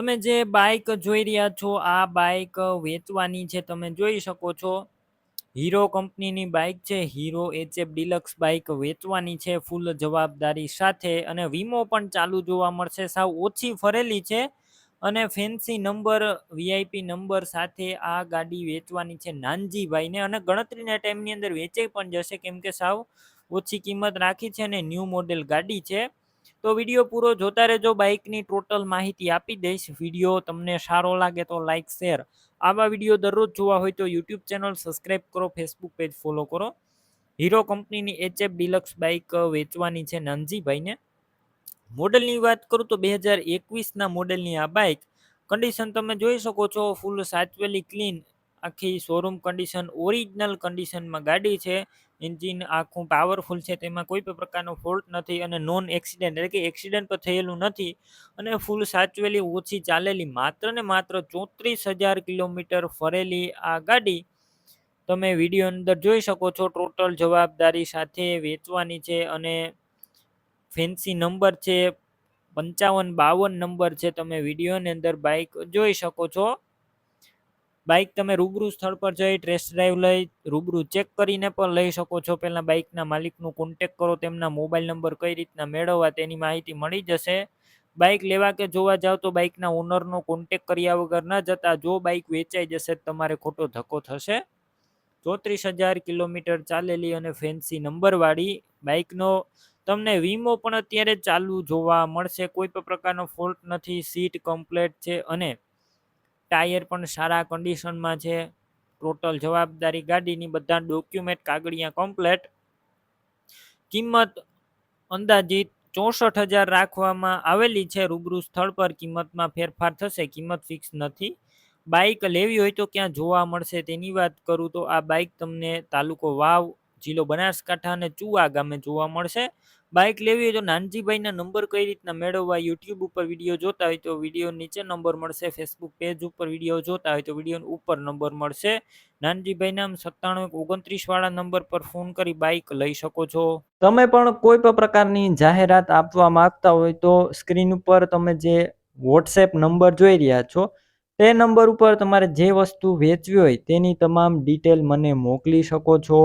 તમે જે બાઈક જોઈ રહ્યા છો, આ બાઈક વેચવાની છે, તમે જોઈ શકો છો. હીરો કંપનીની બાઇક છે હીરો એચએફ ડિલક્સ બાઈક વેચવાની છે ફૂલ જવાબદારી સાથે અને વીમો પણ ચાલુ જોવા મળશે. સાવ ઓછી ફરેલી છે અને ફેન્સી નંબર વીઆઈપી નંબર સાથે આ ગાડી વેચવાની છે નાનજીભાઈને અને ગણતરીના ટાઈમની અંદર વેચાઈ પણ જશે, કેમ કે સાવ ઓછી કિંમત રાખી છે અને ન્યૂ મોડેલ ગાડી છે. તો વીડિયો પૂરો જોતા રહેજો. બાઇકની ટોટલ માહિતી આપી દઈશ. વીડિયો તમને સારો લાગે તો લાઇક, શેર. આવા વીડિયો દરરોજ જોવા હોય તો યુટ્યુબ ચેનલ સબસ્ક્રાઈબ કરો, ફેસબુક પેજ ફોલો કરો. હીરો કંપનીની એચએફ ડિલક્સ બાઇક વેચવાની છે નાનજીભાઈને મોડલની વાત કરું તો બે હજાર એકવીસના મોડેલની આ બાઇક. કન્ડિશન તમે જોઈ શકો છો, ફૂલ સાચવેલી, ક્લીન. આખી શોરૂમ કન્ડિશન ઓરિજિનલ કન્ડિશનમાં ગાડી છે. એન્જિન આખું પાવરફુલ છે, તેમાં કોઈ પણ પ્રકારનો ફોલ્ટ નથી અને નોન એક્સિડન્ટ એટલે કે એક્સિડન્ટ પણ થયેલું નથી. અને ફૂલ સાચવેલી, ઓછી ચાલેલી, માત્ર ને માત્ર ચોત્રીસ હજાર કિલોમીટર ફરેલી આ ગાડી તમે વીડિયો અંદર જોઈ શકો છો. ટોટલ જવાબદારી સાથે વેચવાની છે અને ફેન્સી નંબર છે, પંચાવન, બાવન નંબર છે. તમે વિડીયોની અંદર બાઇક જોઈ શકો છો. બાઇક તમે રૂબરૂ સ્થળ પર જઈ ટેસ્ટ ડ્રાઈવ લઈ, રૂબરૂ ચેક કરીને પણ લઈ શકો છો. પહેલાં બાઇકના માલિકનું કોન્ટેક કરો, તેમના મોબાઈલ નંબર કઈ રીતના મેળવવા તેની માહિતી મળી જશે. બાઇક લેવા કે જોવા જાવ તો બાઇકના ઓનરનો કોન્ટેક કર્યા વગર ન જતા જો બાઇક વેચાઈ જશે તમારે ખોટો ધક્કો થશે. ચોત્રીસ હજાર કિલોમીટર ચાલેલી અને ફેન્સી નંબરવાળી બાઇકનો તમને વીમો પણ અત્યારે ચાલુ જોવા મળશે. કોઈ પણ પ્રકારનો ફોલ્ટ નથી, સીટ કમ્પ્લેટ છે અને ટાયર પણ સારા કન્ડિશનમાં છે. ટોટલ જવાબદારી ગાડીની બધા ડોક્યુમેન્ટ કાગળિયા કમ્પ્લેટ કિંમત અંદાજિત ચોસઠ હજાર રાખવામાં આવેલી છે. રૂબરૂ સ્થળ પર કિંમતમાં ફેરફાર થશે. કિંમત ફિક્સ નથી. બાઇક લેવી હોય તો ક્યાં જોવા મળશે તેની વાત કરું તો આ બાઇક તમને તાલુકો વાવ જિલ્લો બનાસકાંઠા અને ચુવા ગામે જોવા મળશે. બાઇક લેવી હોય તો નાનજીભાઈના નંબર કઈ રીતના મેળવવા યુટ્યુબ ઉપર વીડિયો જોતા હોય તો વીડિયો નીચે નંબર મળશે. ફેસબુક પેજ ઉપર વીડિયો જોતા હોય તો વીડિયો ઉપર નંબર મળશે. નાનજીભાઈના સત્તાણું ઓગણત્રીસ વાળા નંબર પર ફોન કરી બાઇક લઈ શકો છો. તમે પણ કોઈ પણ પ્રકારની જાહેરાત આપવા માંગતા હોય તો સ્ક્રીન ઉપર તમે જે વોટ્સએપ નંબર જોઈ રહ્યા છો, તે નંબર ઉપર તમારે જે વસ્તુ વેચવી હોય તેની તમામ ડિટેલ મને મોકલી શકો છો.